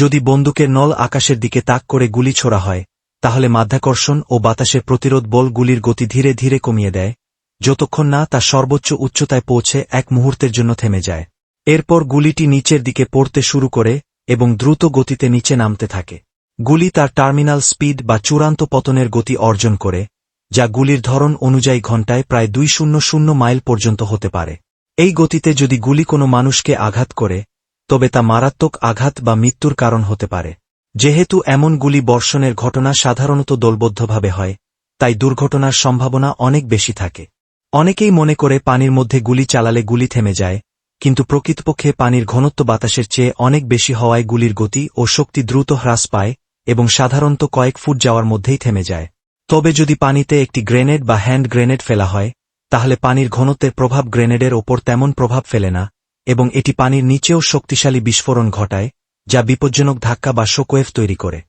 যদি বন্দুকের নল আকাশের দিকে তাক করে গুলি ছোড়া হয়, তাহলে মাধ্যাকর্ষণ ও বাতাসের প্রতিরোধ বল গুলির গতি ধীরে ধীরে কমিয়ে দেয়, যতক্ষণ না তা সর্বোচ্চ উচ্চতায় পৌঁছে এক মুহূর্তের জন্য থেমে যায়। এরপর গুলিটি নিচের দিকে পড়তে শুরু করে এবং দ্রুত গতিতে নিচে নামতে থাকে। গুলি তার টার্মিনাল স্পিড বা চূড়ান্ত পতনের গতি অর্জন করে, যা গুলির ধরন অনুযায়ী ঘণ্টায় প্রায় দুই শূন্য শূন্য মাইল পর্যন্ত হতে পারে। এই গতিতে যদি গুলি কোনো মানুষকে আঘাত করে তবে তা মারাত্মক আঘাত বা মৃত্যুর কারণ হতে পারে। যেহেতু এমন গুলি বর্ষণের ঘটনা সাধারণত দলবদ্ধভাবে হয়, তাই দুর্ঘটনার সম্ভাবনা অনেক বেশি থাকে। অনেকেই মনে করে পানির মধ্যে গুলি চালালে গুলি থেমে যায়, কিন্তু প্রকৃতপক্ষে পানির ঘনত্ব বাতাসের চেয়ে অনেক বেশি হওয়ায় গুলির গতি ও শক্তি দ্রুত হ্রাস পায় এবং সাধারণত কয়েক ফুট যাওয়ার মধ্যেই থেমে যায়। তবে যদি পানিতে একটি গ্রেনেড বা হ্যান্ড গ্রেনেড ফেলা হয়, তাহলে পানির ঘনত্বের প্রভাব গ্রেনেডের ওপর তেমন প্রভাব ফেলে না। এবং এটি পানির নিচেও শক্তিশালী বিস্ফোরণ ঘটায় যা বিপজ্জনক ধাক্কা বা শোকোয়েভ তৈরি করে।